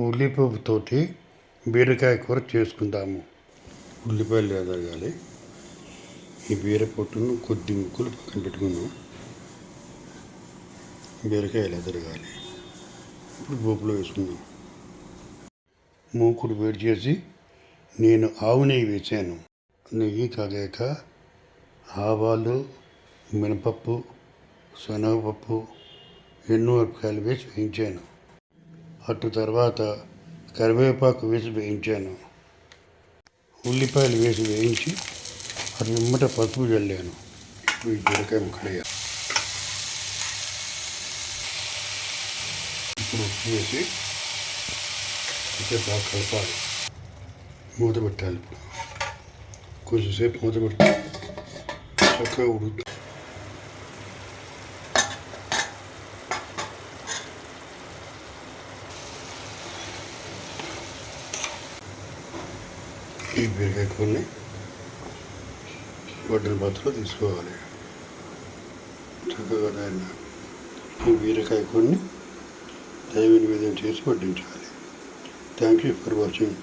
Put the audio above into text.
ఉల్లిపప్పుతోటి బీరకాయ కూర చేసుకుందాము. ఉల్లిపాయలు ఎదగాలి ఈ బీర పొట్టును కొద్ది ముక్కలు పక్కన పెట్టుకుందాం. బీరకాయలు ఎదరగాలి. ఇప్పుడు పోపులో వేసుకుందాం. మూకుడు వేడి చేసి నేను ఆవు నెయ్యి వేసాను. నెయ్యి కాగాక ఆవాలు మినపప్పు శనగపప్పు ఎన్నో ఎండుమిరపకాయలు వేసి వేయించాను. అటు తర్వాత కరివేపాకు వేసి వేయించాను. ఉల్లిపాయలు వేసి వేయించి అటు నిమ్మట పసుపు చల్లాను. ఇప్పుడు ఈ బీరకాయ ఇప్పుడు ఉప్పు వేసి అయితే బాగా కలపాలి. మూత పెట్టాలి కొంచెంసేపు మూత పెట్టాలి చక్కగా ఉడుతుంది ఈ బీరకాయ కూరని వడ్డల పాత్రలో తీసుకోవాలి. చక్కగా దాన్ని ఈ బీరకాయ కూరని దైవ నివేదన చేసి వడ్డించాలి. Thank you for watching